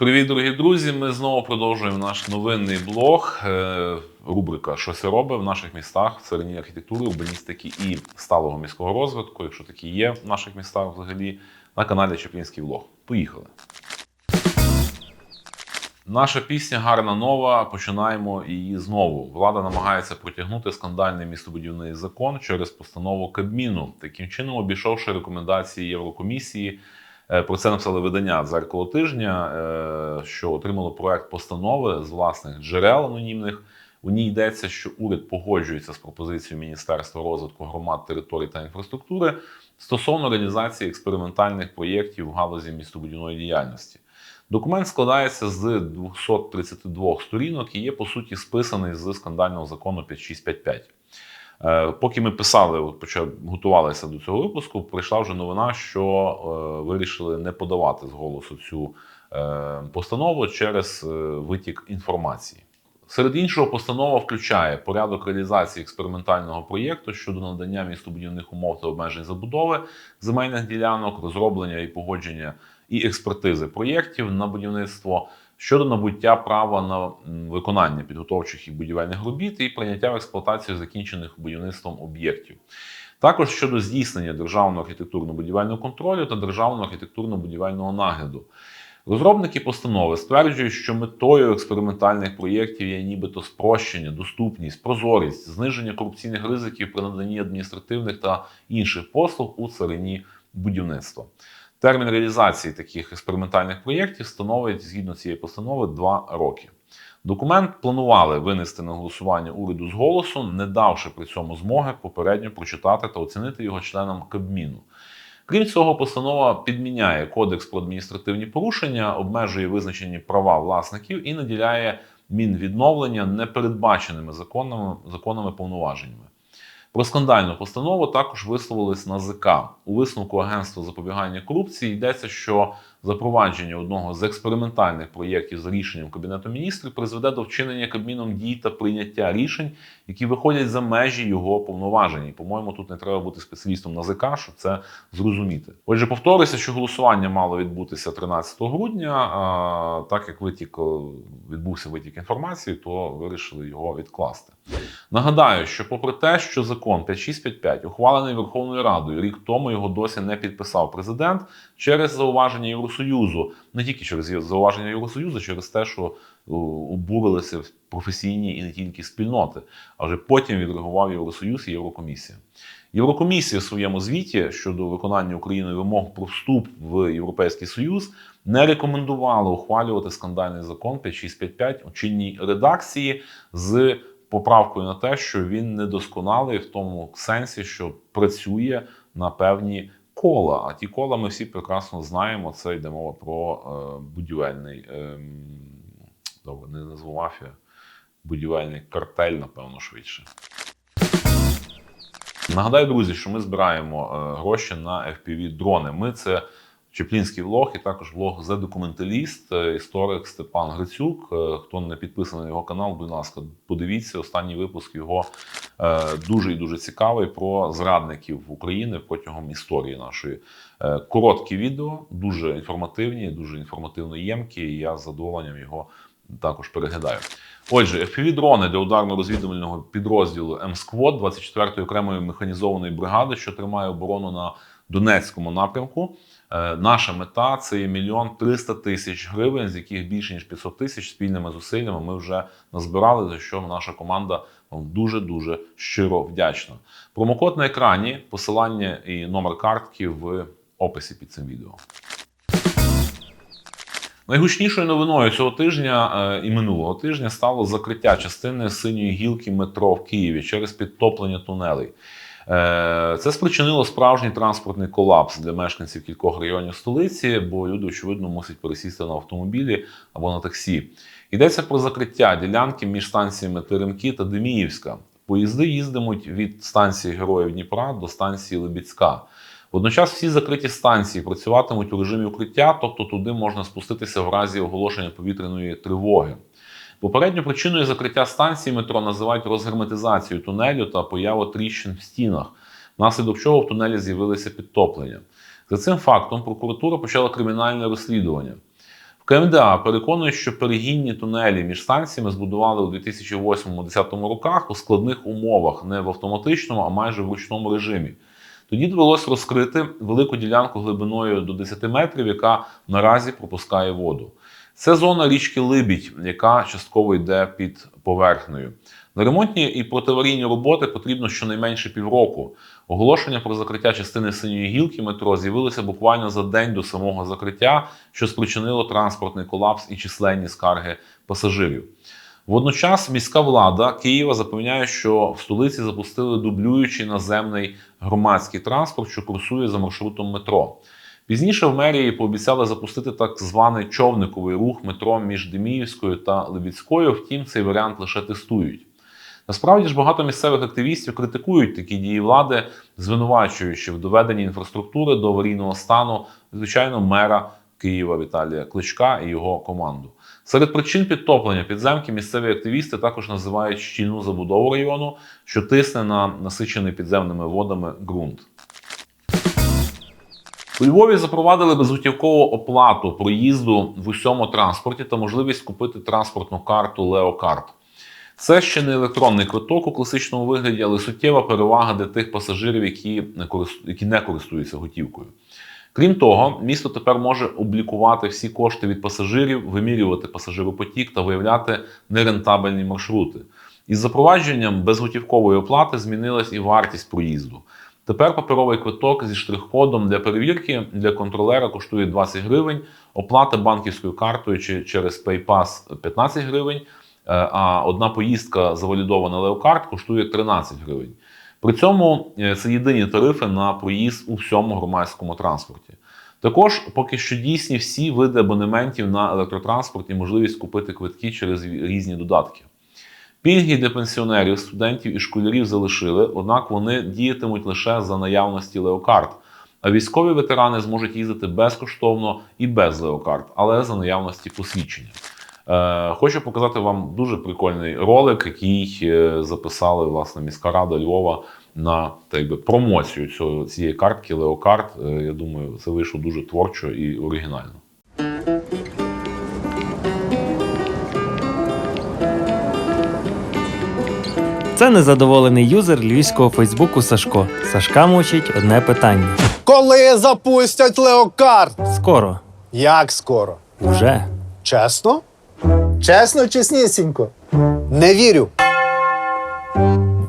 Привіт, дорогі друзі! Ми знову продовжуємо наш новинний блог. Е, Рубрика Що це робить в наших містах в царині архітектури, урбаністики і сталого міського розвитку, якщо такі є в наших містах взагалі, на каналі Чеплінський влог. Поїхали! Наша пісня гарна нова. Починаємо її знову. Влада намагається протягнути скандальний містобудівний закон через постанову Кабміну, таким чином обійшовши рекомендації Єврокомісії. Е, Про це написали видання дзеркало тижня, е, що отримало проект постанови з власних джерел анонімних. У ній йдеться, що уряд погоджується з пропозицією Міністерства розвитку громад, територій та інфраструктури стосовно реалізації експериментальних проєктів в галузі містобудівної діяльності. Документ складається з 232 сторінок і є по суті списаний з скандального закону 5655. Е, Поки ми писали, почав готувалися до цього випуску, прийшла вже новина, що е, вирішили не подавати з голосу цю е, постанову через витік інформації. Серед іншого, постанова включає порядок реалізації експериментального проєкту щодо надання містобудівних умов та обмежень забудови земельних ділянок, розроблення і погодження і експертизи проєктів на будівництво щодо набуття права на виконання підготовчих і будівельних робіт і прийняття в експлуатацію закінчених будівництвом об'єктів. Також щодо здійснення державного архітектурно-будівельного контролю та державного архітектурно-будівельного нагляду. Розробники постанови стверджують, що метою експериментальних проєктів є нібито спрощення, доступність, прозорість, зниження корупційних ризиків при наданні адміністративних та інших послуг у царині будівництва. Термін реалізації таких експериментальних проєктів становить згідно цієї постанови два роки. Документ планували винести на голосування уряду з голосу, не давши при цьому змоги попередньо прочитати та оцінити його членам Кабміну. Крім цього, постанова підміняє кодекс про адміністративні порушення, обмежує визначені права власників і наділяє мінвідновлення непередбаченими законами, законами повноваженнями. Про скандальну постанову також висловились на ЗК. У висновку Агентства запобігання корупції йдеться, що запровадження одного з експериментальних проєктів за рішенням Кабінету міністрів призведе до вчинення Кабміном дій та прийняття рішень, які виходять за межі його повноважень. По-моєму, тут не треба бути спеціалістом на ЗК, щоб це зрозуміти. Отже, повторюся, що голосування мало відбутися 13 грудня. А так як витік відбувся витік інформації, то вирішили його відкласти. Нагадаю, що попри те, що закон 5655 ухвалений Верховною Радою, рік тому його досі не підписав президент через зауваження Євросоюзу, не тільки через зауваження Євросоюзу, через те, що о, обурилися професійні і не тільки спільноти, а вже потім відреагував Євросоюз і Єврокомісія. Єврокомісія в своєму звіті щодо виконання Україною вимог про вступ в Європейський Союз не рекомендувала ухвалювати скандальний закон 5655 у чинній редакції з поправкою на те, що він недосконалий в тому сенсі, що працює на певні кола. А ті кола ми всі прекрасно знаємо. Це йде мова про е, будівельний е, добре, не назву мафія, будівельний картель, напевно, швидше. Нагадаю, друзі, що ми збираємо е, гроші на fpv дрони. Ми це Чеплінський влог і також влог «The документаліст, історик Степан Грицюк. Е, Хто не підписаний на його канал, будь ласка, подивіться останній випуск його дуже і дуже цікавий про зрадників України протягом історії нашої. Е, Короткі відео, дуже інформативні, дуже інформативно ємкі. і Я з задоволенням його також переглядаю. Отже, FPV-дрони для ударно-розвідувального підрозділу МСКВОД 24-ї окремої механізованої бригади, що тримає оборону на Донецькому напрямку. Е, Наша мета це мільйон 300 тисяч гривень, з яких більше ніж 500 тисяч спільними зусиллями ми вже назбирали, за що наша команда вам дуже дуже щиро вдячна. Промокод на екрані, посилання і номер картки в описі під цим відео. Найгучнішою новиною цього тижня е, і минулого тижня стало закриття частини синьої гілки метро в Києві через підтоплення тунелей. Е, Це спричинило справжній транспортний колапс для мешканців кількох районів столиці, бо люди, очевидно, мусять пересісти на автомобілі або на таксі. Йдеться про закриття ділянки між станціями Теремки та Деміївська. Поїзди їздимуть від станції Героїв Дніпра до станції Лебідська. Водночас всі закриті станції працюватимуть у режимі укриття, тобто туди можна спуститися в разі оголошення повітряної тривоги. Попередньою причиною закриття станції метро називають розгерметизацію тунелю та появу тріщин в стінах, внаслідок чого в тунелі з'явилися підтоплення. За цим фактом прокуратура почала кримінальне розслідування. В КМДА переконує, що перегінні тунелі між станціями збудували у 2008-2010 роках у складних умовах, не в автоматичному, а майже в ручному режимі. Тоді довелось розкрити велику ділянку глибиною до 10 метрів, яка наразі пропускає воду. Це зона річки Либідь, яка частково йде під поверхнею. На ремонтні і протиаварійні роботи потрібно щонайменше півроку. Оголошення про закриття частини синьої гілки метро з'явилося буквально за день до самого закриття, що спричинило транспортний колапс і численні скарги пасажирів. Водночас міська влада Києва запевняє, що в столиці запустили дублюючий наземний громадський транспорт, що курсує за маршрутом метро. Пізніше в мерії пообіцяли запустити так званий човниковий рух метро між Деміївською та Лебідською. Втім, цей варіант лише тестують. Насправді ж багато місцевих активістів критикують такі дії влади, звинувачуючи в доведенні інфраструктури до аварійного стану, звичайно, мера Києва Віталія Кличка і його команду. Серед причин підтоплення підземки місцеві активісти також називають щільну забудову району, що тисне на насичений підземними водами ґрунт. У Львові запровадили безготівкову оплату проїзду в усьому транспорті та можливість купити транспортну карту Леокарт. Це ще не електронний квиток у класичному вигляді, але суттєва перевага для тих пасажирів, які не, користуються готівкою. Крім того, місто тепер може облікувати всі кошти від пасажирів, вимірювати пасажиропотік та виявляти нерентабельні маршрути. Із запровадженням безготівкової оплати змінилась і вартість проїзду. Тепер паперовий квиток зі штрих-кодом для перевірки для контролера коштує 20 гривень, оплата банківською картою чи через PayPass 15 гривень, е, а одна поїздка завалідована Леокарт коштує 13 гривень. При цьому е, це єдині тарифи на проїзд у всьому громадському транспорті. Також поки що дійсні всі види абонементів на електротранспорт і можливість купити квитки через різні додатки. Пільги для пенсіонерів, студентів і школярів залишили, однак вони діятимуть лише за наявності леокарт. А військові ветерани зможуть їздити безкоштовно і без леокарт, але за наявності посвідчення. Е, хочу показати вам дуже прикольний ролик, який е, записали власне міська рада Львова на так би, промоцію цього, цієї картки Леокарт. Е, я думаю, це вийшло дуже творчо і оригінально. Це незадоволений юзер львівського фейсбуку Сашко. Сашка мучить одне питання. Коли запустять леокарт? Скоро. Як скоро? Уже. Чесно? Чесно, чеснісінько. Не вірю.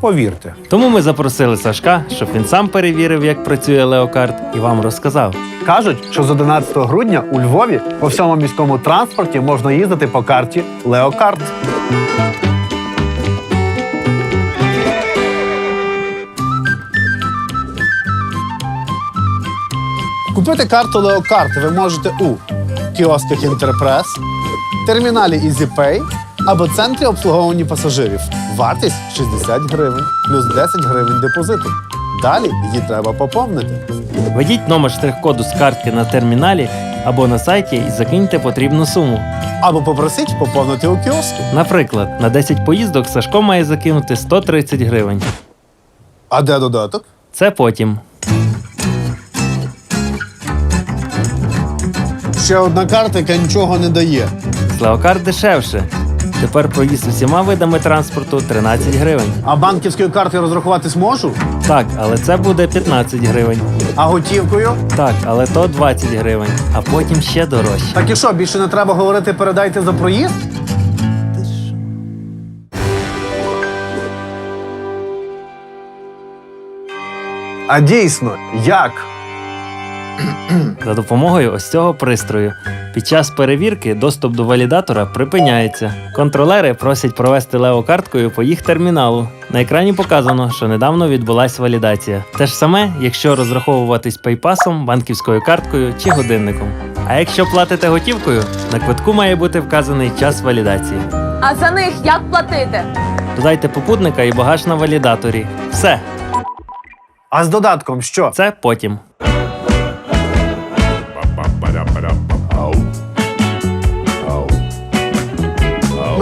Повірте. Тому ми запросили Сашка, щоб він сам перевірив, як працює леокарт, і вам розказав. Кажуть, що з 11 грудня у Львові по всьому міському транспорті можна їздити по карті Леокарт. Купити карту Леокарт ви можете у кіосках Інтерпрес, терміналі EasyPay або центрі обслуговування пасажирів. Вартість 60 гривень плюс 10 гривень депозиту. Далі її треба поповнити. Введіть номер штрих-коду з картки на терміналі або на сайті і закиньте потрібну суму. Або попросіть поповнити у кіоску. Наприклад, на 10 поїздок Сашко має закинути 130 гривень. А де додаток? Це потім. Ще одна карта, яка нічого не дає. З леокарт дешевше. Тепер проїзд усіма видами транспорту 13 гривень. А банківською картою розрахуватись можу? Так, але це буде 15 гривень. А готівкою? Так, але то 20 гривень, а потім ще дорожче. Так і що, більше не треба говорити передайте за проїзд? А дійсно, як? За допомогою ось цього пристрою. Під час перевірки доступ до валідатора припиняється. Контролери просять провести леокарткою по їх терміналу. На екрані показано, що недавно відбулась валідація. Те ж саме, якщо розраховуватись пейпасом, банківською карткою чи годинником. А якщо платите готівкою, на квитку має бути вказаний час валідації. А за них як платити? Додайте попутника і багаж на валідаторі. Все, А з додатком що? це потім.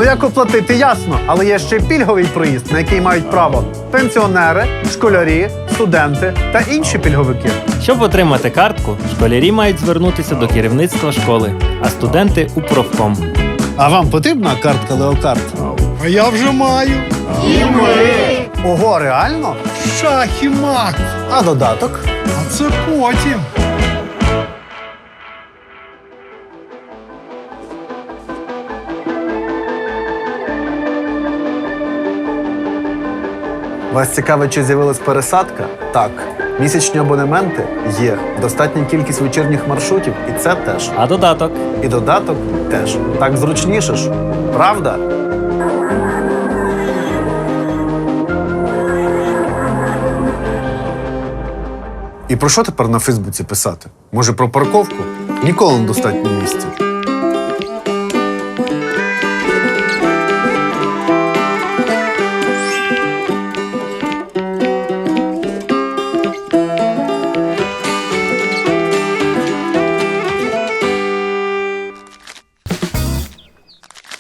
Як оплатити, ясно, але є ще пільговий проїзд, на який мають право пенсіонери, школярі, студенти та інші пільговики. Щоб отримати картку, школярі мають звернутися до керівництва школи, а студенти у профком. А вам потрібна картка Леокарт? А я вже маю. Ого, реально? Шах і. А додаток? А це потім. Вас цікавить, чи з'явилась пересадка? Так. Місячні абонементи є. Достатня кількість вечірніх маршрутів, і це теж. А додаток І додаток теж. Так зручніше ж. Правда? І про що тепер на Фейсбуці писати? Може про парковку? Ніколи не достатньо місця.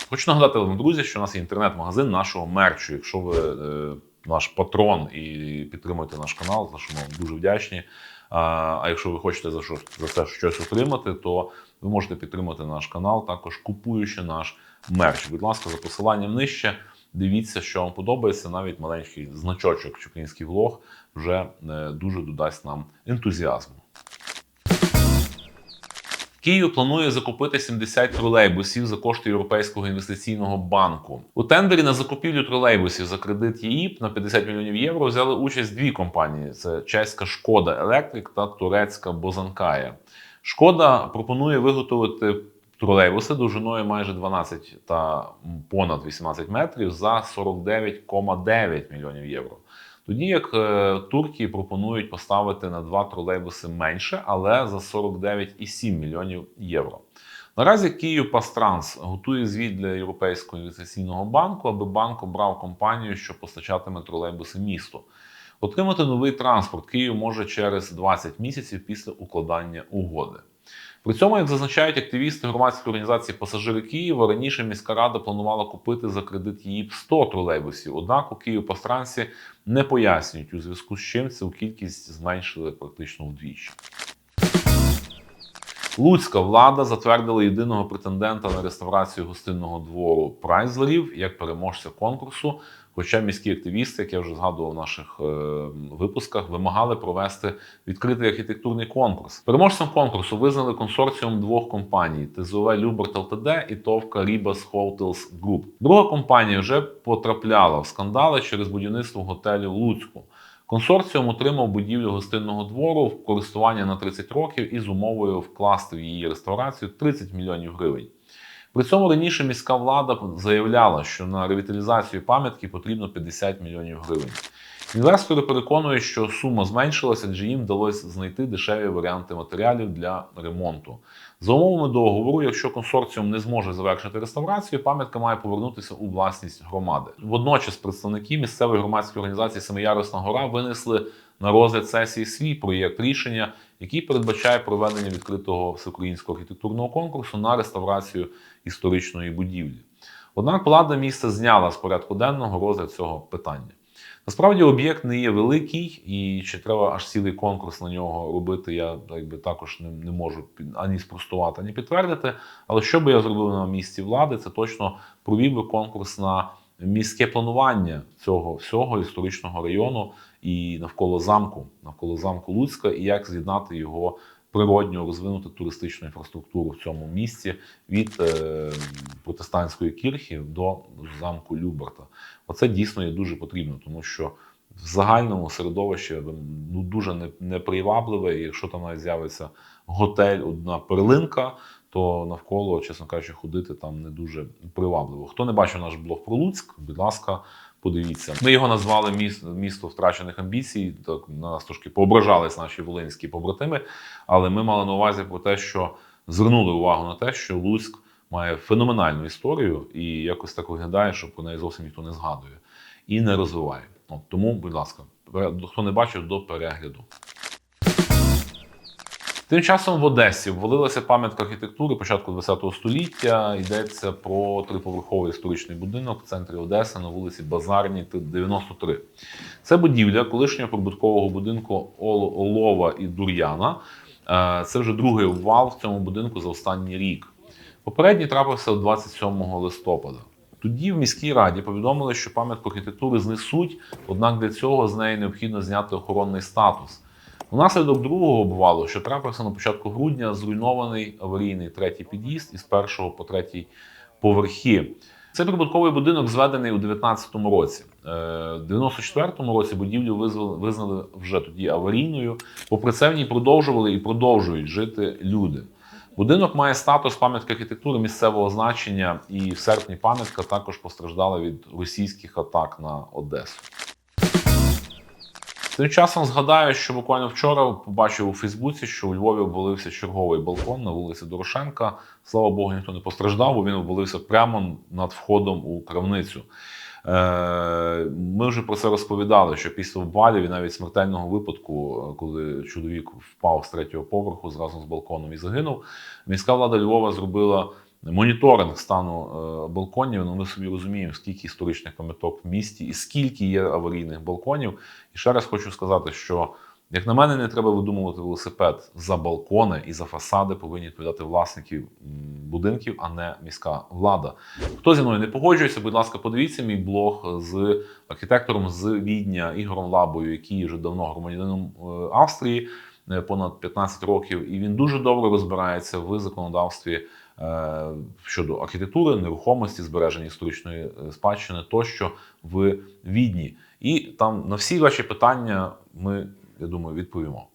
Хочу нагадати вам, друзі, що у нас є інтернет-магазин нашого мерчу. Якщо ви е, наш патрон і підтримуєте наш канал, за що ми вам дуже вдячні. А, а якщо ви хочете за, що, за це щось отримати, то ви можете підтримати наш канал, також купуючи наш мерч. Будь ласка, за посиланням нижче. Дивіться, що вам подобається. Навіть маленький значочок чи український влог вже е, дуже додасть нам ентузіазму. Київ планує закупити 70 тролейбусів за кошти Європейського інвестиційного банку. У тендері на закупівлю тролейбусів за кредит ЄІП на 50 мільйонів євро взяли участь дві компанії: це чеська Шкода Електрик та турецька Бозанкая. Шкода пропонує виготовити тролейбуси довжиною майже 12 та понад 18 метрів за 49,9 мільйонів євро. Тоді як е, турки пропонують поставити на два тролейбуси менше, але за 49,7 мільйонів євро. Наразі Київ Пастранс готує звіт для Європейського інвестиційного банку, аби банк обрав компанію, що постачатиме тролейбуси місту. Отримати новий транспорт Київ може через 20 місяців після укладання угоди. При цьому, як зазначають активісти громадської організації Пасажири Києва, раніше міська рада планувала купити за кредит ЄІП 100 тролейбусів. Однак у Київ Пастранці не пояснюють, у зв'язку з чим цю кількість зменшили практично вдвічі. Луцька влада затвердила єдиного претендента на реставрацію гостинного двору Прайзлерів як переможця конкурсу. Хоча міські активісти, як я вже згадував в наших е, випусках, вимагали провести відкритий архітектурний конкурс. Переможцем конкурсу визнали консорціум двох компаній: ТЗОВ Люберт ЛТД і ТОВКа Ribas Hotels Group. Друга компанія вже потрапляла в скандали через будівництво готелю в Луцьку. Консорціум отримав будівлю гостинного двору в користування на 30 років із умовою вкласти в її реставрацію 30 мільйонів гривень. При цьому раніше міська влада заявляла, що на ревіталізацію пам'ятки потрібно 50 мільйонів гривень. Інвестори переконують, що сума зменшилася, адже їм вдалося знайти дешеві варіанти матеріалів для ремонту. За умовами договору, якщо консорціум не зможе завершити реставрацію, пам'ятка має повернутися у власність громади. Водночас представники місцевої громадської організації Семиярусна гора винесли на розгляд сесії свій проєкт рішення, який передбачає проведення відкритого всеукраїнського архітектурного конкурсу на реставрацію історичної будівлі. Однак влада міста зняла з порядку денного розгляд цього питання. Насправді об'єкт не є великий, і чи треба аж цілий конкурс на нього робити, я якби також не, не можу ані спростувати, ані підтвердити. Але що би я зробив на місці влади, це точно провів би конкурс на міське планування цього всього історичного району і навколо замку, навколо замку Луцька, і як з'єднати його природньо розвинути туристичну інфраструктуру в цьому місці від е, протестантської кірхи до замку Люберта. Оце дійсно є дуже потрібно, тому що в загальному середовище ну, дуже непривабливе, і якщо там навіть з'явиться готель, одна перлинка, то навколо, чесно кажучи, ходити там не дуже привабливо. Хто не бачив наш блог про Луцьк, будь ласка, подивіться. Ми його назвали міс- місто втрачених амбіцій. Так на нас трошки поображались наші волинські побратими, але ми мали на увазі про те, що звернули увагу на те, що Луцьк має феноменальну історію і якось так виглядає, що про неї зовсім ніхто не згадує і не розвиває. От, тому, будь ласка, хто не бачив, до перегляду. Тим часом в Одесі ввалилася пам'ятка архітектури початку ХХ століття. Йдеться про триповерховий історичний будинок в центрі Одеси на вулиці Базарній, 93. Це будівля колишнього прибуткового будинку Олова і Дур'яна. Е, Це вже другий обвал в цьому будинку за останній рік. Попередній трапився 27 листопада. Тоді в міській раді повідомили, що пам'ятку архітектури знесуть, однак для цього з неї необхідно зняти охоронний статус. Унаслідок другого обвалу, що трапився на початку грудня, зруйнований аварійний третій під'їзд із першого по третій поверхи. Цей прибутковий будинок зведений у 19-му році. Е, В 94-му році будівлю визнали вже тоді аварійною. Попри це в ній продовжували і продовжують жити люди. Будинок має статус пам'ятки архітектури місцевого значення, і в серпні пам'ятка також постраждала від російських атак на Одесу. Тим часом згадаю, що буквально вчора побачив у Фейсбуці, що у Львові обвалився черговий балкон на вулиці Дорошенка. Слава Богу, ніхто не постраждав, бо він обвалився прямо над входом у крамницю. Е, Ми вже про це розповідали, що після обвалів і навіть смертельного випадку, е, коли чоловік впав з третього поверху зразу з балконом і загинув, міська влада Львова зробила моніторинг стану е, балконів. Ну, ми собі розуміємо, скільки історичних пам'яток в місті і скільки є аварійних балконів. І ще раз хочу сказати, що як на мене, не треба видумувати велосипед за балкони і за фасади повинні відповідати власники м, будинків, а не міська влада. Хто зі мною не погоджується, будь ласка, подивіться мій блог з архітектором з Відня Ігорем Лабою, який вже давно громадянином е, Австрії, е, понад 15 років, і він дуже добре розбирається в законодавстві щодо архітектури, нерухомості, збереження історичної е, спадщини тощо в Відні. І там на всі ваші питання ми, я думаю, відповімо.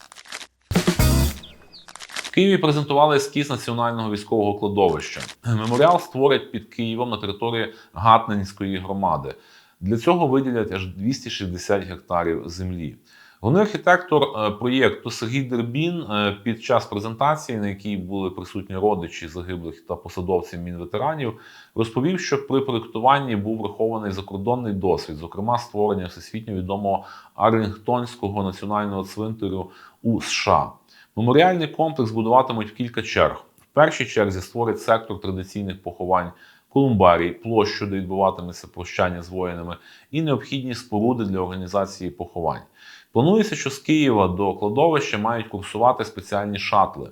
В Києві презентували ескіз національного військового кладовища. Меморіал створять під Києвом на території Гатненської громади. Для цього виділять аж 260 гектарів землі. Головний архітектор е, проєкту Сергій Дербін е, під час презентації, на якій були присутні родичі загиблих та посадовці мінветеранів, розповів, що при проєктуванні був врахований закордонний досвід, зокрема створення всесвітньо відомого Арлінгтонського національного цвинтарю у США. Меморіальний комплекс будуватимуть в кілька черг. В першій черзі створять сектор традиційних поховань, колумбарій, площу, де відбуватиметься прощання з воїнами, і необхідні споруди для організації поховань. Планується, що з Києва до кладовища мають курсувати спеціальні шатли.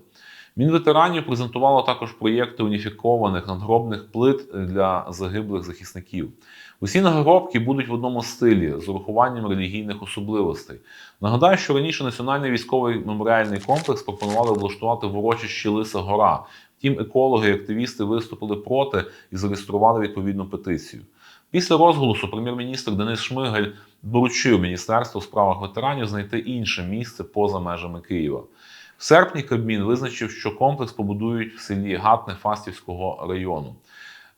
Мінветеранів презентувало також проєкти уніфікованих надгробних плит для загиблих захисників. Усі надгробки будуть в одному стилі з урахуванням релігійних особливостей. Нагадаю, що раніше Національний військовий меморіальний комплекс пропонували облаштувати в урочищі Лиса Гора. Втім, екологи і активісти виступили проти і зареєстрували відповідну петицію. Після розголосу прем'єр-міністр Денис Шмигаль доручив Міністерству у справах ветеранів знайти інше місце поза межами Києва. В серпні Кабмін визначив, що комплекс побудують в селі Гатне Фастівського району.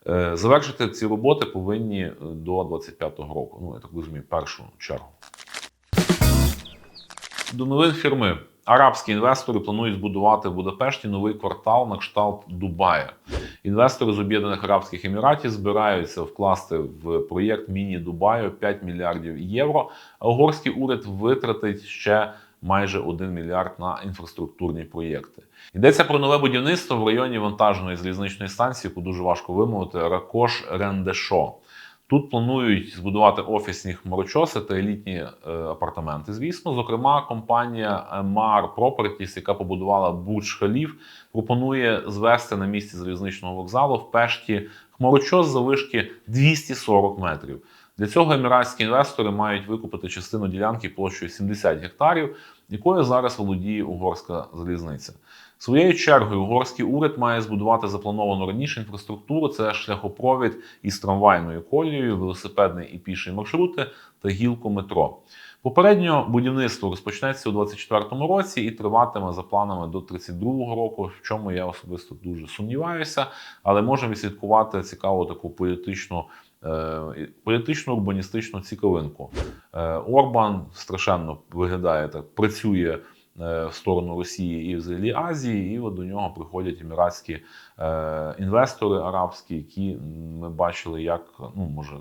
Е, Завершити ці роботи повинні е, до 25-го року. Ну, я так розумію, першу чергу. До новин фірми. Арабські інвестори планують збудувати в Будапешті новий квартал на кшталт Дубая. Інвестори з Об'єднаних Арабських Еміратів збираються вкласти в проєкт міні Дубаю 5 мільярдів євро. А угорський уряд витратить ще майже 1 мільярд на інфраструктурні проєкти. Йдеться про нове будівництво в районі вантажної залізничної станції, яку дуже важко вимовити, Ракош Рендешо. Тут планують збудувати офісні хмарочоси та елітні е, апартаменти. Звісно, зокрема, компанія Mar Properties, яка побудувала Бурдж Халіф, пропонує звести на місці залізничного вокзалу в Пешті хмарочос завишки 240 метрів. Для цього еміратські інвестори мають викупити частину ділянки площею 70 гектарів, якою зараз володіє угорська залізниця. Своєю чергою, угорський уряд має збудувати заплановану раніше інфраструктуру: це шляхопровід із трамвайною колією, велосипедний і піший маршрути та гілку метро. Попередньо будівництво розпочнеться у 2024 році і триватиме за планами до 2032 року, в чому я особисто дуже сумніваюся, але можемо відслідкувати цікаву таку політичну. е, Політичну урбаністичну цікавинку. Е, Орбан страшенно виглядає так, працює в сторону Росії і взагалі Азії, і от до нього приходять еміратські е, інвестори арабські, які ми бачили, як ну може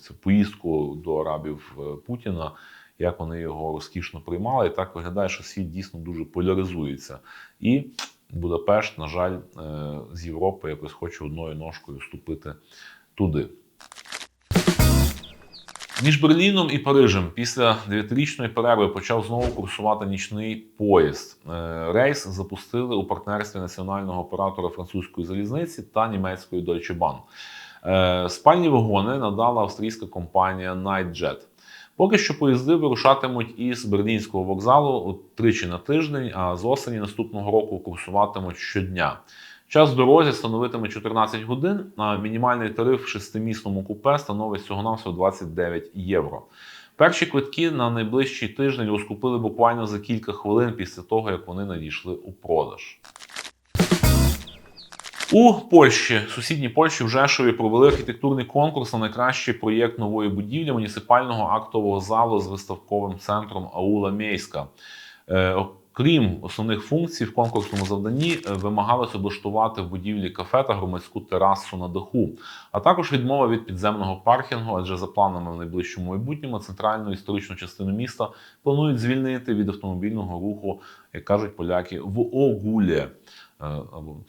це поїздку до арабів е, Путіна, як вони його розкішно приймали. І так виглядає, що світ дійсно дуже поляризується. І Будапешт, на жаль, е, з Європи якось хоче одною ножкою вступити туди. Між Берліном і Парижем після дев'ятирічної перерви почав знову курсувати нічний поїзд. Е, Рейс запустили у партнерстві національного оператора французької залізниці та німецької Deutsche Bahn. Е, Спальні вагони надала австрійська компанія NightJet. Поки що поїзди вирушатимуть із берлінського вокзалу тричі на тиждень, а з осені наступного року курсуватимуть щодня. Час дорозі становитиме 14 годин, а мінімальний тариф в шестимісному купе становить всього-навсього 29 євро. Перші квитки на найближчий тиждень розкупили буквально за кілька хвилин після того, як вони надійшли у продаж. У Польщі, сусідній Польщі в Жешові провели архітектурний конкурс на найкращий проєкт нової будівлі муніципального актового залу з виставковим центром Аула Мейська. Крім основних функцій, в конкурсному завданні е, вимагалось облаштувати в будівлі кафе та громадську терасу на даху, а також відмова від підземного паркінгу, адже за планами в найближчому майбутньому центральну історичну частину міста планують звільнити від автомобільного руху, як кажуть поляки, в Огулі е,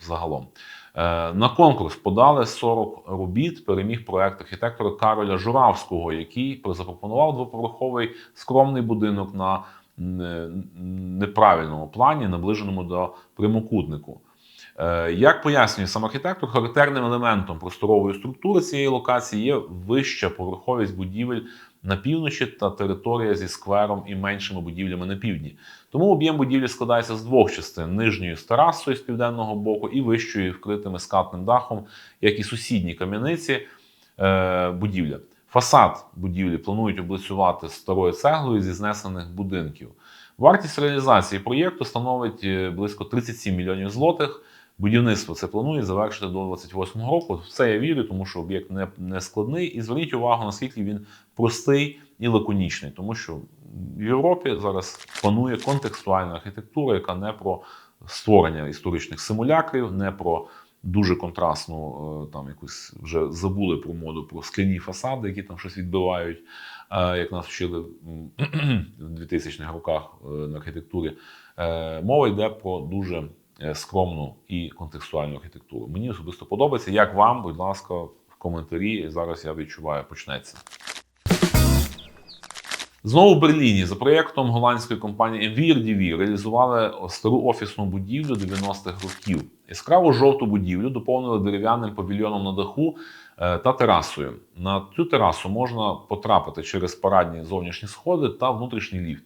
загалом. Е, На конкурс подали 40 робіт. Переміг проект архітектора Кароля Журавського, який запропонував двоповерховий скромний будинок на неправильному плані, наближеному до прямокутнику. Е, Як пояснює сам архітектор, характерним елементом просторової структури цієї локації є вища поверховість будівель на півночі та територія зі сквером і меншими будівлями на півдні. Тому об'єм будівлі складається з двох частин: нижньої з терасою з південного боку і вищою вкритими скатним дахом, як і сусідні кам'яниці е, будівля. Фасад будівлі планують облицювати старою цеглою зі знесених будинків. Вартість реалізації проєкту становить е, близько 37 мільйонів злотих. Будівництво це планує завершити до 28 року. В це я вірю, тому що об'єкт не, не складний. І зверніть увагу, наскільки він простий і лаконічний, тому що в Європі зараз панує контекстуальна архітектура, яка не про створення історичних симулякрів, не про дуже контрастну, е, там якусь вже забули про моду, про скляні фасади, які там щось відбивають, е, як нас вчили в 2000-х роках е, на архітектурі. Мова йде про дуже скромну і контекстуальну архітектуру. Мені особисто подобається. Як вам, будь ласка, в коментарі. Зараз я відчуваю, почнеться. Знову в Берліні за проєктом голландської компанії MVRDV реалізували стару офісну будівлю 90-х років. Яскраву жовту будівлю доповнили дерев'яним павільйоном на даху е, та терасою. На цю терасу можна потрапити через парадні зовнішні сходи та внутрішній ліфт.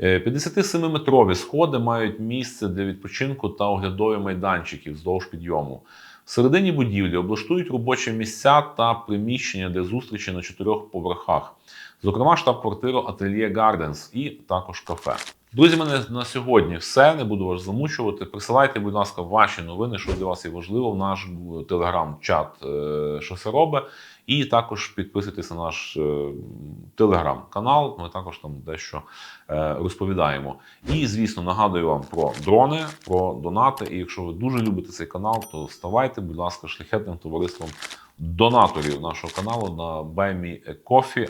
Е, 57-метрові сходи мають місце для відпочинку та оглядові майданчики вздовж підйому. Всередині будівлі облаштують робочі місця та приміщення для зустрічі на чотирьох поверхах, зокрема штаб-квартиру Atelier Gardens і також кафе. Друзі, мене на сьогодні все. Не буду вас замучувати. Присилайте, будь ласка, ваші новини, що для вас є важливо в наш е, телеграм-чат е, що це робить. І також підписуйтесь на наш е, телеграм-канал. Ми також там дещо розповідаємо. І, звісно, нагадую вам про дрони, про донати. І якщо ви дуже любите цей канал, то ставайте, будь ласка, шляхетним товариством донаторів нашого каналу на Баймі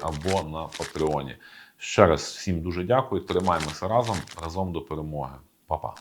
або на Патреоні. Ще раз всім дуже дякую. Тримаємося разом, разом до перемоги. Па-па.